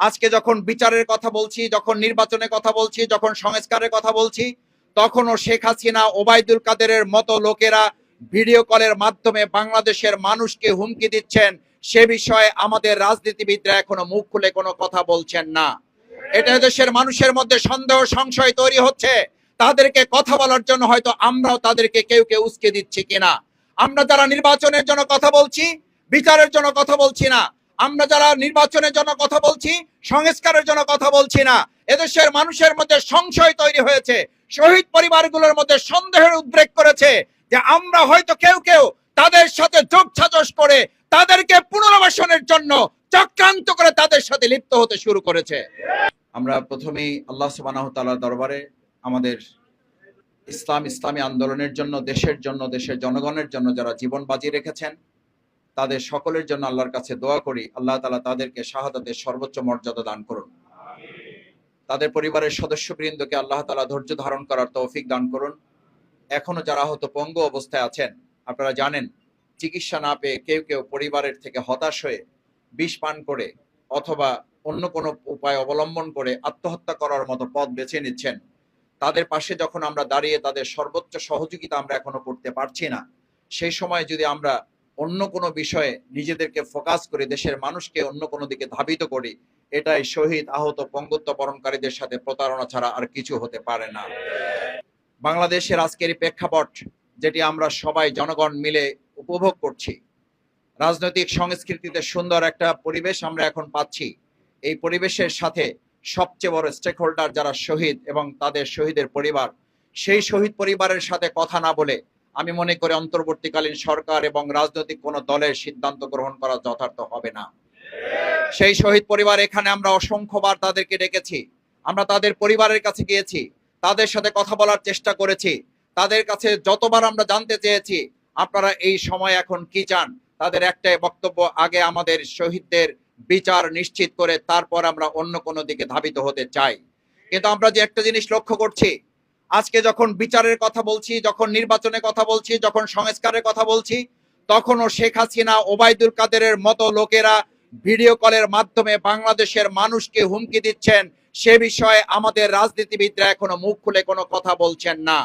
আজকে যখন বিচারের কথা বলছি, যখন নির্বাচনের কথা বলছি, যখন সংস্কারের কথা বলছি, তখনও শেখ হাসিনা, ওবায়দুল কাদেরের মতো লোকেরা ভিডিও কলের মাধ্যমে বাংলাদেশের মানুষকে হুমকি দিচ্ছেন, সে বিষয়ে আমাদের রাজনীতিবিদরা এখনও মুখ খুলে কোনো কথা বলছেন না। এটা দেশের মানুষের মধ্যে সন্দেহ, সংশয় তৈরি হচ্ছে। তাদেরকে কথা বলার জন্য হয়তো আমরাও তাদেরকে কেউ কেউ উস্কে দিচ্ছি কিনা। আমরা যারা নির্বাচনের জন্য কথা বলছি, বিচারের জন্য কথা বলছি না আমরা যারা নির্বাচনের জন্য কথা বলছি, সংস্কারের জন্য কথা বলছি না। এদেশের মানুষের মধ্যে সংশয় তৈরি হয়েছে। শহীদ পরিবারগুলোর মধ্যে সন্দেহের উদ্রেক করেছে যে আমরা হয়তো কেউ কেউ তাদের সাথে যোগ সাজস করে তাদেরকে পুনর্বাসনের জন্য চক্রান্ত করে তাদের সাথে লিপ্ত হতে শুরু করেছে। আমরা প্রথমেই আল্লাহ তাআলার দরবারে আমাদের ইসলাম ইসলামী আন্দোলনের জন্য, দেশের জন্য, দেশের জনগণের জন্য যারা জীবন বাজি রেখেছেন তাদের সকলের জন্য আল্লাহর কাছে দোয়া করি। আল্লাহ তালা তাদেরকে শাহাদাতের সর্বোচ্চ মর্যাদা দান করুন। তাদের পরিবারের সদস্যবৃন্দকে আল্লাহ তাআলা ধৈর্য ধারণ করার তৌফিক দান করুন। এখনও যারা হয়তো পঙ্গু অবস্থায় আছেন, আপনারা জানেন, চিকিৎসা না পেয়ে কেউ কেউ পরিবারের থেকে হতাশ হয়ে বিষ পান করে অথবা অন্য কোনো উপায় অবলম্বন করে আত্মহত্যা করার মতো পথ বেছে নিচ্ছেন। তাদের পাশে যখন আমরা দাঁড়িয়ে তাদের সর্বোচ্চ সহযোগিতা আমরা এখনও করতে পারছি না, সেই সময় যদি আমরা অন্য কোনো বিষয়ে নিজেদেরকে ফোকাস করে দেশের মানুষকে অন্য কোনো দিকে ধাবিত করি, এটাই শহীদ আহত পঙ্গুত্ব বরণকারীদের সাথে প্রতারণা ছাড়া আর কিছু হতে পারে না। বাংলাদেশের আজকের প্রেক্ষাপট, যেটি আমরা সবাই জনগণ মিলে উপভোগ করছি, রাজনৈতিক সংস্কৃতিতে সুন্দর একটা পরিবেশ আমরা এখন পাচ্ছি। এই পরিবেশের সাথে সবচেয়ে বড় স্টেক যারা শহীদ এবং তাদের শহীদের পরিবার, সেই শহীদ পরিবারের সাথে কথা না বলে আমি মনে করি অন্তর্বর্তীকালীন সরকার এবং রাজনৈতিক কোনো দলের সিদ্ধান্ত গ্রহণ করা যথার্থ হবে না। সেই শহীদ পরিবার এখানে আমরা অসংখ্যবার তাদেরকে ডেকেছি। আমরা তাদের পরিবারের কাছে গিয়েছি, তাদের সাথে কথা বলার চেষ্টা করেছি, তাদের কাছে যতবার আমরা জানতে চেয়েছি, আপনারা এই সময় এখন কি চান? তাদের একটাই বক্তব্য, আগে আমাদের শহীদদের বিচার নিশ্চিত করে তারপর আমরা অন্য কোনো দিকে ধাবিত হতে চাই। কিন্তু আমরা যে একটা জিনিস লক্ষ্য করছি আজকে যখন বিচারের কথা বলছি, যখন নির্বাচনের কথা বলছি, যখন সংস্কারের কথা বলছি, তখনও শেখ হাসিনা, ওবায়দুল কাদেরের মতো লোকেরা ভিডিও কলের মাধ্যমে বাংলাদেশের মানুষকে হুমকি দিচ্ছেন, সে বিষয়ে আমাদের রাজনীতিবিদরা এখনও মুখ খুলে কোনো কথা বলছেন না।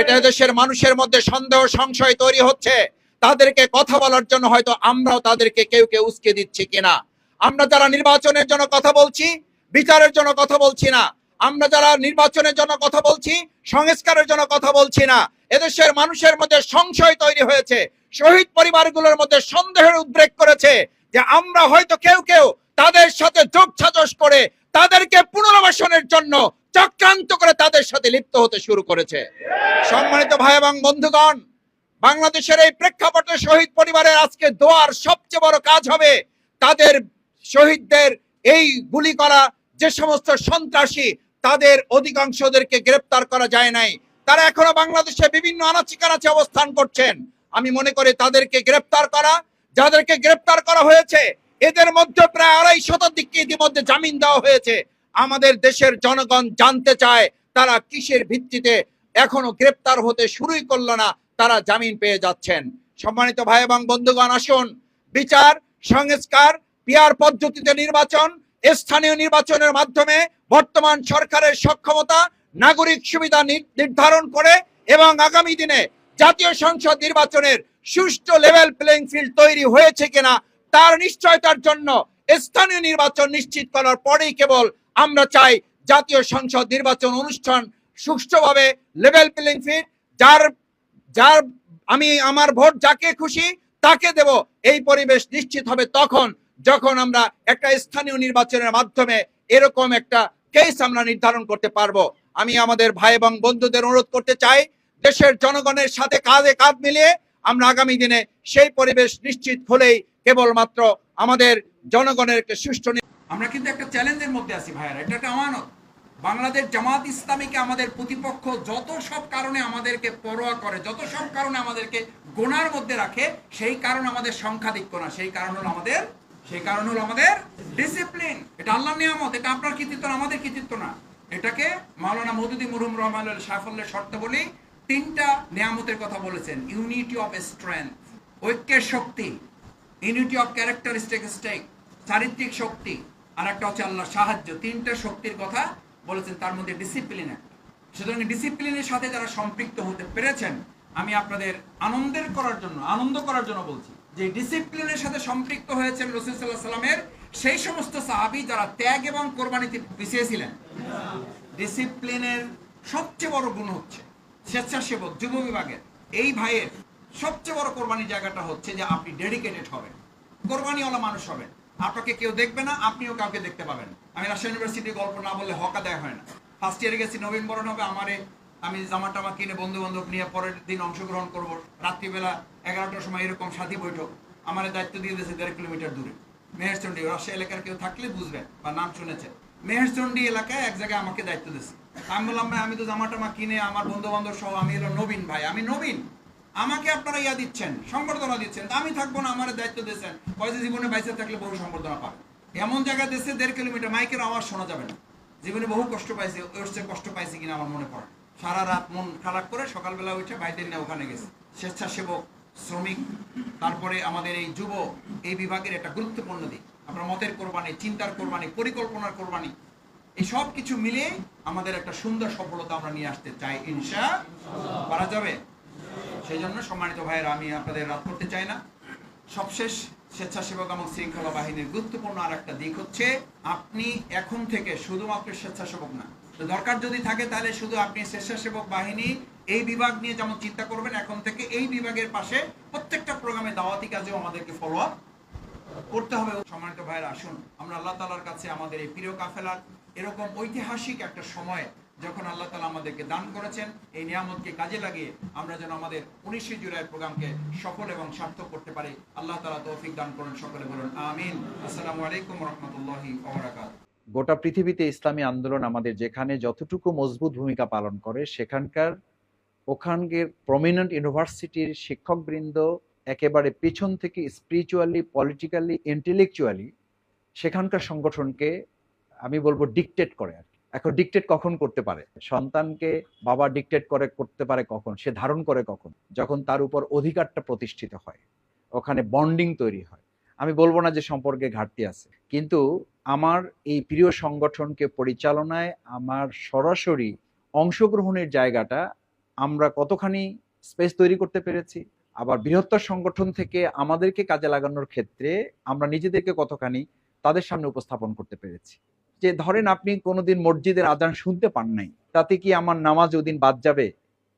এটা দেশের মানুষের মধ্যে সন্দেহ, সংশয় তৈরি হচ্ছে। তাদেরকে কথা বলার জন্য হয়তো আমরাও তাদেরকে কেউ কেউ উস্কে দিচ্ছি কিনা। আমরা যারা নির্বাচনের জন্য কথা বলছি, বিচারের জন্য কথা বলছি না আমরা যারা নির্বাচনের জন্য কথা বলছি, সংস্কারের জন্য কথা বলছি না, এদেশের মানুষের মধ্যে সংশয় তৈরি হয়েছে, শহীদ পরিবারগুলোর মধ্যে সন্দেহের উদ্রেক করেছে যে আমরা হয়তো কেউ কেউ তাদের সাথে যোগ সাজস করে তাদেরকে পুনর্বাসনের জন্য চক্রান্ত করে তাদের সাথে লিপ্ত হতে শুরু করেছে। সম্মানিত ভাই এবং বন্ধুগণ, বাংলাদেশের এই প্রেক্ষাপটে শহীদ পরিবারের আজকে দোয়ার সবচেয়ে বড় কাজ হবে তাদের শহীদদের এই গুলি করা যে সমস্ত সন্ত্রাসী তাদের অধিকাংশদেরকে গ্রেপ্তার করা যায় নাই। তারা এখনও বাংলাদেশে বিভিন্ন আনাচি কানাচে অবস্থান করছেন। আমি মনে করি তাদেরকে গ্রেপ্তার করা, যাদেরকে গ্রেপ্তার করা হয়েছে, এদের মধ্যে প্রায় আড়াই শতাধিককে ইতিমধ্যে জামিন দেওয়া হয়েছে। আমাদের দেশের জনগণ জানতে চায়, তারা কিসের ভিত্তিতে এখনও গ্রেপ্তার হতে শুরুই করল না, তারা জামিন পেয়ে যাচ্ছেন। সম্মানিত ভাই এবং বন্ধুগণ, আসুন। বিচার, সংস্কার, পিয়ার পদ্ধতিতে নির্বাচন, স্থানীয় নির্বাচনের মাধ্যমে বর্তমান সরকারের সক্ষমতা, নাগরিক সুবিধা নির্ধারণ করে এবং আগামী দিনে জাতীয় সংসদ নির্বাচনের সুষ্ঠু লেভেল প্লেইং ফিল্ড তৈরি হয়েছে কিনা, তার নিশ্চয়তার জন্য স্থানীয় নির্বাচন নিশ্চিত করার পরেই কেবল আমরা চাই জাতীয় সংসদ নির্বাচন অনুষ্ঠান সুষ্ঠুভাবে লেভেল প্লেইং ফিল্ড যার যার আমি আমার ভোট যাকে খুশি তাকে দেব, এই পরিবেশ নিশ্চিত হবে তখন, যখন আমরা একটা স্থানীয় নির্বাচনের মাধ্যমে এরকম একটা কেস আমরা নির্ধারণ করতে পারব। আমি আমাদের ভাই এবং বন্ধুদের অনুরোধ করতে চাই, দেশের জনগণের সাথে কাঁধে কাঁধ মিলিয়ে আমরা আগামী দিনে সেই পরিবেশ নিশ্চিত হলেই কেবলমাত্র আমাদের জনগণের সুষ্ঠু আমরা কিন্তু একটা চ্যালেঞ্জের মধ্যে আছি ভাইয়ারা, এটা একটা আমানত। বাংলাদেশ জামাত ইসলামীকে আমাদের প্রতিপক্ষ যত সব কারণে আমাদেরকে পরোয়া করে, যত সব কারণে আমাদেরকে গোনার মধ্যে রাখে, সেই কারণ আমাদের সংখ্যাধিক্য না, সেই কারণ হলো আমাদের সেই কারণ হলো আমাদের ডিসিপ্লিন এটা আল্লাহ নিয়ামত, এটা আপনার কৃতিত্ব না, আমাদের কৃতিত্ব না। এটাকে মাওলানা মদুদি মুরহুম রহমান সাফল্যের শর্ত বলি তিনটা নিয়ামতের কথা বলেছেন। ইউনিটি অফ স্ট্রেংথ ঐক্যের শক্তি ইউনিটি অফ ক্যারেক্টারিস্টিক স্টেক চারিত্রিক শক্তি আর একটা হচ্ছে আল্লাহর সাহায্য। তিনটা শক্তির কথা বলেছেন, তার মধ্যে ডিসিপ্লিন একটা। সুতরাং ডিসিপ্লিনের সাথে যারা সম্পৃক্ত হতে পেরেছেন, আমি আপনাদের আনন্দের করার জন্য, আনন্দ করার জন্য বলছি যে ডিসিপ্লিনের সাথে সম্পৃক্ত হয়েছেন রসুল সাল্লাহ সাল্লামের, সেই সমস্ত সাহাবি যারা ত্যাগ এবং কোরবানিতে পিছিয়ে ছিলেন ডিসিপ্লিনের সবচেয়ে বড় গুণ হচ্ছে স্বেচ্ছাসেবক, যুব বিভাগের, এই ভাইয়ের সবচেয়ে বড় কোরবানির জায়গাটা হচ্ছে যে আপনি ডেডিকেটেড হবেন, কোরবানিওয়ালা মানুষ হবেন। আপনাকে কেউ দেখবে না, আপনিও কাউকে দেখতে পাবেন আমি রাজশাহী ইউনিভার্সিটির গল্প না বললে হকা দেয় হয় না। ফার্স্ট ইয়ারে গেছি, নবীন হবে, আমারে আমি জামা টামা কিনে বন্ধু বান্ধব নিয়ে পরের দিন অংশগ্রহণ করব। রাত্রিবেলা এগারোটার সময় এরকম সাথী বৈঠক। আমার দায়িত্ব দিয়ে দিয়েছে দেড় কিলোমিটার দূরে। মেহেরচন্ডী রাজশাহী এলাকার কেউ থাকলে বুঝবেন বা নাম শুনেছেন মেহেরচন্ডী এলাকায় এক জায়গায় আমাকে দায়িত্ব দিয়েছে। আমি বললাম, ভাই, আমি তো জামা টামা কিনে আমার বন্ধু বান্ধব সহ আমি হলো নবীন ভাই। আমি নবীন। আমাকে আপনারা ইয়া দিচ্ছেন, সংবর্ধনা দিচ্ছেন। আমি থাকব না, আমার দায়িত্ব দিচ্ছেন পয়সা জীবনে বাইসে থাকলে বহু সংবর্ধনা পাবে। এমন জায়গায় দেশে দেড় কিলোমিটার। মাইকের আওয়াজ শোনা যাবে না। জীবনে বহু কষ্ট পাইছে, ওর চেয়ে কষ্ট পাইছে কিনা আমার মনে পড়ে সারা রাত মন খারাপ করে সকালবেলা উঠে ভাইদের নিয়ে ওখানে গেছে। স্বেচ্ছাসেবক শ্রমিক, তারপরে আমাদের এই যুব, এই বিভাগের একটা গুরুত্বপূর্ণ দিক। আপনার মতের কোরবানি, চিন্তার কোরবানি, পরিকল্পনার কোরবানি, এই সব কিছু মিলিয়ে আমাদের একটা সুন্দর সফলতা আমরা নিয়ে আসতে চাই, ইনশা পারা যাবে? সেই জন্য সম্মানিত ভাইয়েরা, আমি আপনাদের রাত করতে চাই না। সবশেষ স্বেচ্ছাসেবক এবং শৃঙ্খলা বাহিনীর গুরুত্বপূর্ণ আর একটা দিক হচ্ছে, আপনি এখন থেকে শুধুমাত্র স্বেচ্ছাসেবক না। দরকার যদি থাকে, তাহলে শুধু আপনি স্বেচ্ছাসেবক বাহিনী এই বিভাগ নিয়ে যেমন চিন্তা করবেন, এখন থেকে এই বিভাগের পাশে প্রত্যেকটা প্রোগ্রামে দাওয়াতি কাজেও আমাদেরকে ফলো আপ করতে হবে। সম্মানিত ভাইয়েরা, আসুন, আমরা আল্লাহ তালার কাছে আমাদের এই প্রিয় কাফেলার এরকম ঐতিহাসিক একটা সময় যখন আল্লাহ তালা আমাদেরকে দান করেছেন, এই নিয়ামতকে কাজে লাগিয়ে আমরা যেন আমাদের উনিশে জুলাই প্রোগ্রামকে সফল এবং সার্থক করতে পারি। আল্লাহ তালা তৌফিক দান করেন, সকলে বলুন, আমিন। আসসালামু আলাইকুম রহমতুল্লাহি গোটা পৃথিবীতে ইসলামী আন্দোলন আমাদের যেখানে যতটুকু মজবুত ভূমিকা পালন করে, সেখানকার ওখানকার প্রমিনেন্ট ইউনিভার্সিটির শিক্ষকবৃন্দ একেবারে পিছন থেকে স্পিরিচুয়ালি পলিটিক্যালি ইন্টেলেকচুয়ালি সেখানকার সংগঠনকে, আমি বলব ডিকটেট করে আর। এখন ডিকটেট কখন করতে পারে? সন্তানকে বাবা ডিকটেট করে, করতে পারে কখন? সে ধারণ করে কখন? যখন তার উপর অধিকারটা প্রতিষ্ঠিত হয়, ওখানে বন্ডিং তৈরি হয়। আমি বলব না যে সম্পর্কে ঘাটতি আছে, কিন্তু আমার এই প্রিয় সংগঠনকে পরিচালনায় আমার সরাসরি অংশগ্রহণের জায়গাটা আমরা কতখানি স্পেস তৈরি করতে পেরেছি, আবার বৃহত্তর সংগঠন থেকে আমাদেরকে কাজে লাগানোর ক্ষেত্রে আমরা নিজেদেরকে কতখানি তাদের সামনে উপস্থাপন করতে পেরেছি। যে ধরেন আপনি কোনোদিন মসজিদের আজান শুনতে পান নাই, তাতে কি আমার নামাজ ওদিন বাদ যাবে?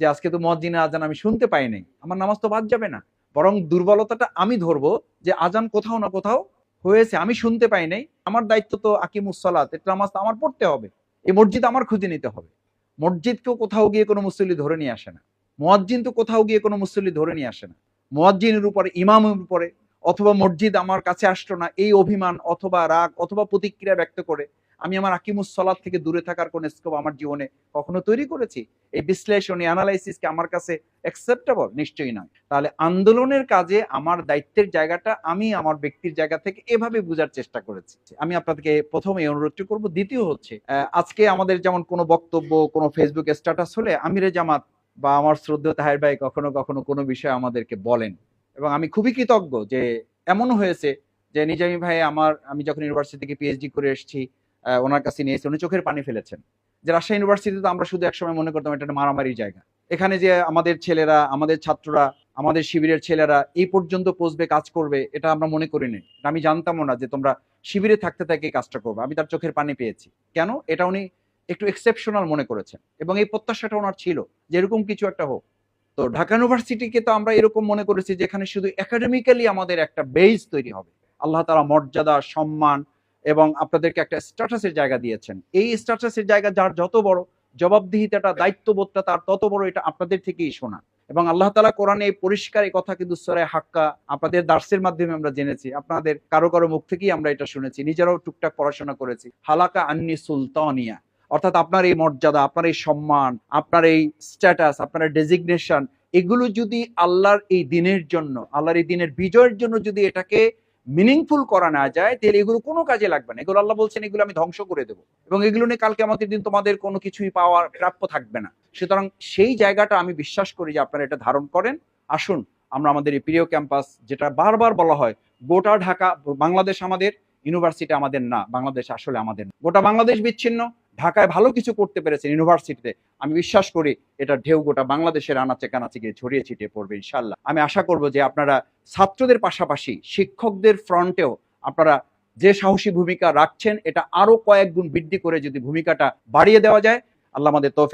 যে আজকে তো মসজিদের আজান আমি শুনতে পাই নাই, আমার নামাজ তো বাদ যাবে না। বরং দুর্বলতাটা আমি ধরবো যে আজান কোথাও না কোথাও হয়েছে, আমি শুনতে পাই নাই, আমার দায়িত্ব তো আকিমুসলাত এটা নামাজ আমার পড়তে হবে এই মসজিদ আমার খুঁজে নিতে হবে। মসজিদকেও কোথাও গিয়ে কোনো মুসল্লি ধরে নিয়ে আসে না। মোয়াজ্জিন তো কোথাও গিয়ে কোনো মুসল্লি ধরে নিয়ে আসে না। মোয়াজ্জিনের উপরে, ইমামের উপরে, অথবা মসজিদ আমার কাছে আসতো না, এই অভিমান অথবা রাগ অথবা প্রতিক্রিয়া ব্যক্ত করে আমি আমার আকিমুস সলাদ থেকে দূরে থাকার কোন স্কোপ আমার জীবনে কখনো তৈরি করেছি? এই বিশ্লেষণী অ্যানালাইসিসকে আমার কাছে অ্যাকসেপ্টেবল নিশ্চয়ই নয়। তাহলে আন্দোলনের কাজে আমার দায়িত্বের জায়গাটা আমি আমার ব্যক্তির জায়গা থেকে এভাবে বোঝার চেষ্টা করেছি। আমি আপনাদেরকে প্রথমে অনুরোধটি করব। দ্বিতীয় হচ্ছে আজকে আমাদের যেমন কোনো বক্তব্য, কোনো ফেসবুক স্ট্যাটাস হলে আমিরে জামাত বা আমার শ্রদ্ধেয় তাহের ভাই কখনো কখনো কোনো বিষয়ে আমাদেরকে বলেন। এবং আমি খুবই কৃতজ্ঞ যে এমন হয়েছে যে নিজামী ভাই আমার, আমি যখন ইউনিভার্সিটি থেকে পিএইচডি করে এসেছি ওনার কাছে নিয়ে উনি চোখের পানি ফেলেছেন। যে রাজশাহী ইউনিভার্সিটিতে তো আমরা শুধু একসময় মনে করতাম এটা মারামারির জায়গা। এখানে যে আমাদের ছেলেরা, আমাদের ছাত্ররা, আমাদের শিবিরের ছেলেরা এই পর্যন্ত পৌঁছবে কাজ করবে, এটা আমরা মনে করি নি আমি জানতামও না যে তোমরা শিবিরে থাকতে থাকতে কাজটা করবে। আমি তার চোখের পানি পেয়েছি। কেন? এটা উনি একটু এক্সেপশনাল মনে করেছেন। এবং এই প্রত্যাশাটা ওনার ছিল যে এরকম কিছু একটা হোক। তো ঢাকা ইউনিভার্সিটিকে তো আমরা এরকম মনে করেছি যেখানে শুধু একাডেমিক্যালি আমাদের একটা বেস তৈরি হবে। আল্লাহ তালা মর্যাদা, সম্মান এবং আপনাদেরকে একটা স্ট্যাটাসের জায়গা দিয়েছেন। এই স্ট্যাটাসের জায়গা যার যত বড় জবাবদিহিতাটা, দায়িত্ববোধটা তার তত বড় এটা আপনাদের থেকেই শোনা। এবং আল্লাহ তালা কোরআনে পরিষ্কার এই কথা কিন্তু সরাই হাক্কা আপনাদের দার্সের মাধ্যমে আমরা জেনেছি। আপনাদের কারও কারও মুখ থেকেই আমরা এটা শুনেছি। নিজেরাও টুকটাক পড়াশোনা করেছি। হালাকা আন্নি সুলতানিয়া। অর্থাৎ আপনার এই মর্যাদা, আপনার এই সম্মান, আপনার এই স্ট্যাটাস আপনার ডেজিগনেশন এগুলো যদি আল্লাহর এই দিনের জন্য, আল্লাহর এই দিনের বিজয়ের জন্য যদি এটাকে মিনিংফুল করা না যায়, তাহলে এগুলো কোনো কাজে লাগবে না। এগুলো আল্লাহ বলছেন, এগুলো আমি ধ্বংস করে দেবো। এবং এগুলো নিয়ে কালকে আমাদের দিন তোমাদের কোনো কিছুই পাওয়ার প্রাপ্য থাকবে না। সুতরাং সেই জায়গাটা আমি বিশ্বাস করি যে আপনারা এটা ধারণ করেন। আসুন, আমরা আমাদের এই প্রিয় ক্যাম্পাস, যেটা বারবার বলা হয়, গোটা ঢাকা, বাংলাদেশ আমাদের, ইউনিভার্সিটি আমাদের না, বাংলাদেশ আসলে আমাদের না। গোটা বাংলাদেশ বিচ্ছিন্ন। ঢাকায় ভালো কিছু করতে পেরেছেন ইউনিভার্সিটিতে, আমি বিশ্বাস করি এটা ঢেউ গোটা বাংলাদেশের আনাচে কানাচে গিয়ে ছড়িয়ে ছিটিয়ে পড়বে ইনশাল্লাহ আমি আশা করব যে আপনারা ছাত্রদের পাশাপাশি, শিক্ষকদের ফ্রন্টেও আপনারা যে সাহসী ভূমিকা রাখছেন, এটা আরও কয়েক গুণ বৃদ্ধি করে যদি ভূমিকাটা বাড়িয়ে দেওয়া যায়, আল্লাহ আমাদের তৌফিক